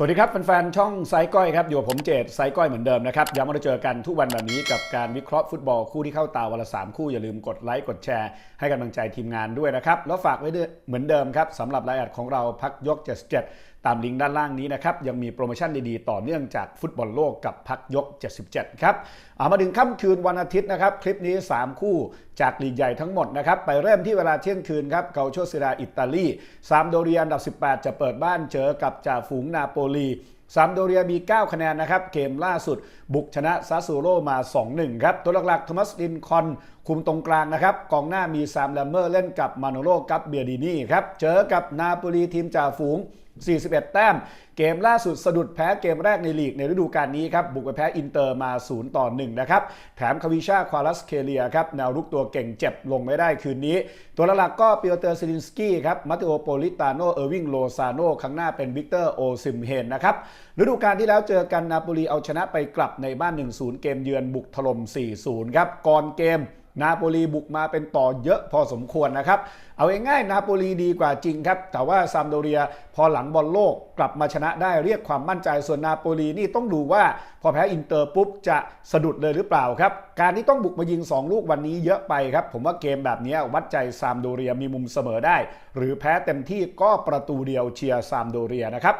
สวัสดีครับแฟนๆช่องไซก้อยครับอยู่กับผมเจตไซก้อยเหมือนเดิมนะครับย้ำว่าเราเจอกันทุกวันแบบนี้กับการวิเคราะห์ฟุตบอลคู่ที่เข้าตาวันละสามคู่อย่าลืมกดไลค์กดแชร์ให้กำลังใจทีมงานด้วยนะครับ แล้วฝากไว้ด้วยเหมือนเดิมครับสำหรับรายละเอียดของเราพักยก 77ตามลิงก์ด้านล่างนี้นะครับ ยังมีโปรโมชั่นดีๆ ต่อเนื่องจากฟุตบอลโลกกับพักยก 77 ครับเอามาถึงค่ำคืนวันอาทิตย์นะครับ คลิปนี้ 3 คู่จากลีกใหญ่ทั้งหมดนะครับ ไปเริ่มที่เวลาเที่ยงคืนครับเกาโชซิราอิตาลีซามโดเรียอันดับ 18 จะเปิดบ้านเจอกับจ่าฝูงนาโปลีซามโดเรียมี 9 คะแนนนะครับ เกมล่าสุด บุกชนะซาซูโรมา 2-1 ครับ ตัวหลักๆโทมัสลินคอน คุมตรงกลางนะครับ กองหน้ามีซามแลมเมอร์เล่นกับมาโนโลกับเบียดินี่ครับ เจอกับนาโปลีทีมจ่าฝูง 41 แต้ม เกมล่าสุดสะดุดแพ้เกมแรกในลีกในฤดูกาลนี้ครับ บุกไปแพ้อินเตอร์มา 0 ต่อ 1 นะครับ แถมคาวิชาควาลัสเคเลียครับ แนวรุกตัวเก่งเจ็บลงไม่ได้คืนนี้ ตัวหลักก็เปียเตอร์ซิลินสกี้ครับมาติโอโปลิตาโน เออร์วิงโลซาโนข้างหน้าเป็นวิกเตอร์โอซิมเฮนนะครับฤดูกาลที่แล้วเจอกันนาโปลีเอาชนะไปกลับในบ้าน 1-0 เกมเยือนบุกถล่ม4-0 ครับก่อนเกม นาโปลีบุกมาเป็นต่อเยอะพอสมควรนะครับ เอาง่ายๆนาโปลีดีกว่าจริงครับ แต่ว่าซามโดเรียพอหลังบอลโลกกลับมาชนะได้เรียกความมั่นใจส่วนนาโปลีนี่ต้องดูว่าพอแพ้อินเตอร์ปุ๊บจะสะดุดเลยหรือเปล่าครับ การที่ต้องบุกมายิง 2 ลูกวันนี้เยอะไปครับ ผมว่าเกมแบบนี้วัดใจซามโดเรียมีมุมเสมอได้ หรือแพ้เต็มที่ก็ประตูเดียวเชียร์ซามโดเรียนะครับ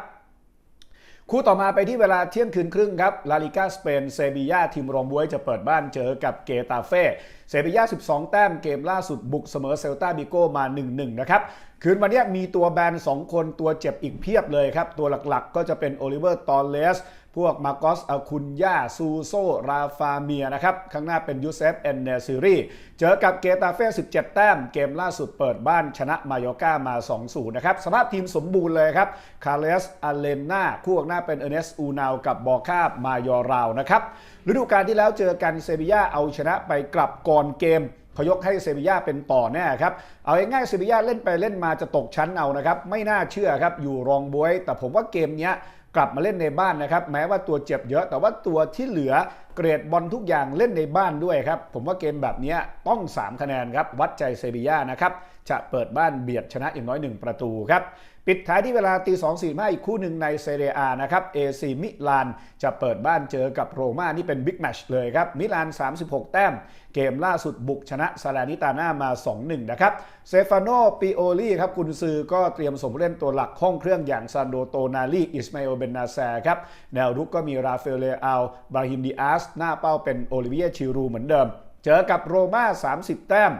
คู่ต่อมาไปที่เวลาเที่ยงคืนครึ่งครับ ลาลิกาสเปน เซบียาทีมรองบวยจะเปิดบ้านเจอกับเกตาเฟ่ เซบียา 12 แต้มเกมล่าสุดบุกเสมอเซลตาบิโกมา 1-1 นะครับ คืนวันนี้มีตัวแบน 2 คนตัวเจ็บอีกเพียบเลยครับ ตัวหลักๆ ก็จะเป็นโอลิเวอร์ ตอลเลส พวกมาโกสอาคุนยาซูโซ ราฟาเมียนะครับ ข้างหน้าเป็นยูเซฟเอนเนซิรีเจอกับเกตาเฟ่ 17 แต้ม เกมล่าสุดเปิดบ้านชนะมายอกามา 2-0 นะครับ สภาพทีมสมบูรณ์เลยครับ คาร์เลสอาเลนนาคู่ข้างหน้าเป็นเอเนสอูนาวกับบอคาบมายอราวนะครับ ฤดูกาลที่แล้วเจอกันเซบียาเอาชนะไปกลับก่อนเกมเขายกให้เซบียาเป็นต่อแน่ครับ เอาง่ายๆเซบียาเล่นไปเล่นมาจะตกชั้นเอานะครับ ไม่น่าเชื่อครับ อยู่รองบวย แต่ผมว่าเกมเนี้ย กลับมาเล่นในบ้านนะครับ แม้ว่าตัวเจ็บเยอะ แต่ว่าตัวที่เหลือเกรดบอลทุกอย่างเล่นในบ้านด้วยครับ ผมว่าเกมแบบนี้ต้อง 3 คะแนนครับ วัดใจเซบีย่านะครับ จะเปิดบ้านเบียดชนะอย่างน้อย 1 ประตูครับ ปิดท้ายที่เวลาตี2 4 5อีกคู่หนึ่งในเซเรียอานะครับเอซีมิลานจะเปิดบ้านเจอกับโรม่านี่เป็นบิ๊กแมชเลยครับ มิลาน 36 แต้ม เกมล่าสุดบุกชนะซาลานิตาน่ามา 2-1 นะครับ เซฟานโนปิโอลีครับคุณซือก็เตรียมสมเล่นตัวหลักห้องเครื่องอย่างซานโดโตนาลีอิสมาอลเบนนาแซครับ แนวรุกก็มีราฟาเอลเลอาลบราฮิมดิอาส หน้าเป้าเป็นโอลิเวียชิรูเหมือนเดิม เจอกับโรม่า 30 แต้ม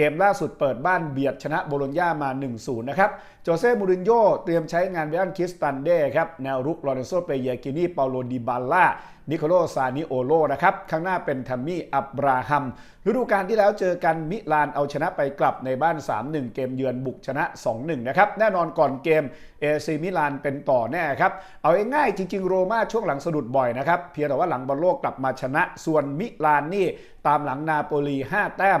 เกมล่าสุดเปิดบ้านเบียดชนะโบโลญญามา 1-0 นะครับ โจเซ่มูรินโญ่เตรียมใช้งานเบอันคิสตันเด้ครับ แนวรุกลอเรนโซเปเยกินีเปาโลดิบาล่า นิโคโลซานิโอโลนะครับ ข้างหน้าเป็นทัมมี่ อับราฮัม ฤดูกาลที่แล้วเจอกันมิลานเอาชนะไปกลับในบ้าน 3-1 เกมเยือนบุกชนะ 2-1 นะครับ แน่นอนก่อนเกมเอซีมิลานเป็นต่อแน่ครับ เอาง่ายๆจริง ๆ โรม่าช่วงหลังสะดุดบ่อยนะครับ เพียงแต่ว่าหลังบอลโลกกลับมาชนะ ส่วนมิลานนี่ตามหลังนาโปลี 5 แต้ม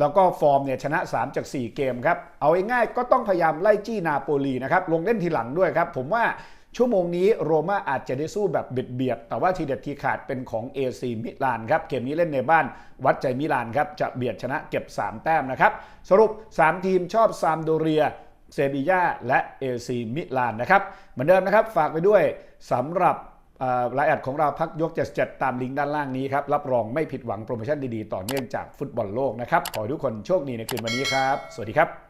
แล้วก็ฟอร์มเนี่ยชนะ 3 จาก 4 เกมครับ เอาง่ายๆก็ต้องพยายามไล่จี้นาโปลีนะครับ ลงเล่นทีหลังด้วยครับ ผมว่าชั่วโมงนี้โรม่าอาจจะได้สู้แบบเบียดเบียด แต่ว่าทีเด็ดทีขาดเป็นของ AC มิลานครับ เกมนี้เล่นในบ้านวัดใจมิลานครับ จะเบียดชนะเก็บ 3 แต้มนะครับ สรุป 3 ทีมชอบซามโดเรียเซบียาและเอซีมิลานนะครับ เหมือนเดิมนะครับฝากไปด้วยสำหรับ รายแอดของเราพักยกจะจัดตามลิงก์ด้านล่างนี้ครับ รับรองไม่ผิดหวังโปรโมชั่นดีๆ ต่อเนื่องจากฟุตบอลโลกนะครับ ขอให้ทุกคนโชคดีในคืนวันนี้ครับ สวัสดีครับ